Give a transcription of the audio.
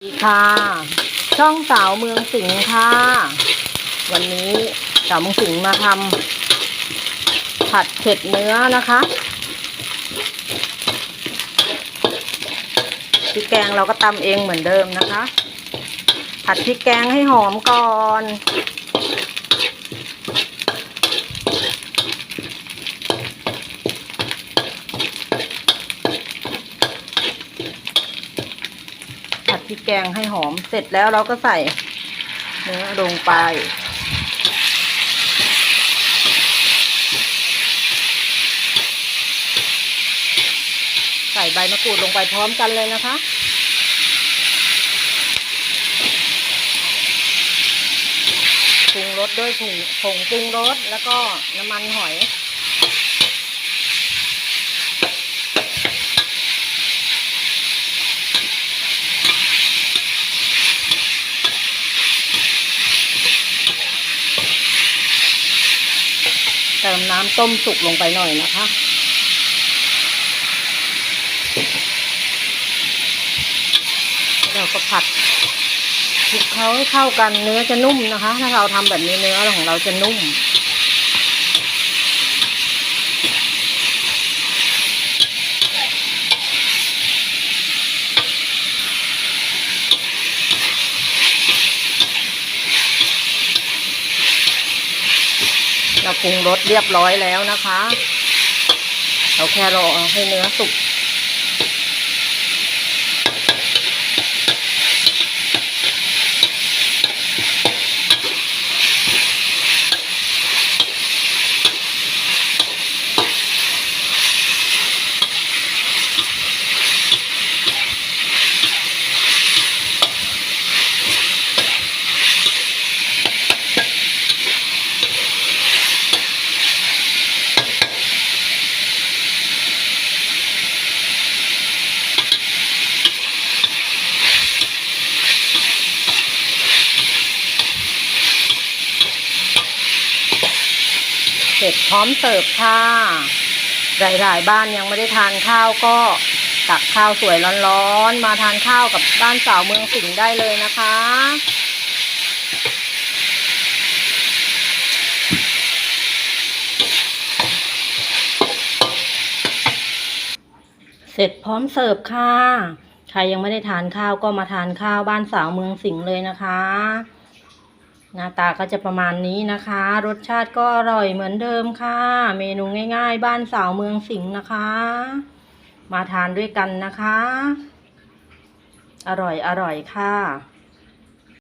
สวัสดีค่ะ ช่องสาวเมืองสิงห์ค่ะ วันนี้สาวเมืองสิงห์มาทำผัดเผ็ดเนื้อนะคะพริกแกงเราก็ตำเองเหมือนเดิมนะคะ ผัดพริกแกงให้หอมก่อน พริกแกงให้หอม เสร็จแล้วเราก็ใส่เนื้อลงไป ใส่ใบมะกรูดลงไปพร้อมกันเลยนะคะปรุงรสด้วยผงผงปรุงรสแล้วก็น้ำมันหอย ติมน้ำต้มสุกลงไปหน่อยนะคะ เราก็ผัดคลุกเขาให้เข้ากันเนื้อจะนุ่มนะคะ ถ้าเราทำแบบนี้เนื้อของเราจะนุ่ม เราปรุงรสเรียบร้อยแล้วนะคะ เราแค่รอให้เนื้อสุก เสร็จพร้อมเสิร์ฟค่ะหลายๆบ้านยังไม่ได้ทานข้าวก็ตักข้าวสวยร้อนๆ มาทานข้าวกับบ้านสาวเมืองสิงห์ได้เลยนะคะ เสร็จพร้อมเสิร์ฟค่ะ ใครยังไม่ได้ทานข้าวก็มาทานข้าวบ้านสาวเมืองสิงห์เลยนะคะ หน้าตาก็จะประมาณนี้นะคะ รสชาติก็อร่อยเหมือนเดิมค่ะ เมนูง่าย ๆ บ้านสาวเมืองสิงห์นะคะ มาทานด้วยกันนะคะ อร่อยอร่อยค่ะ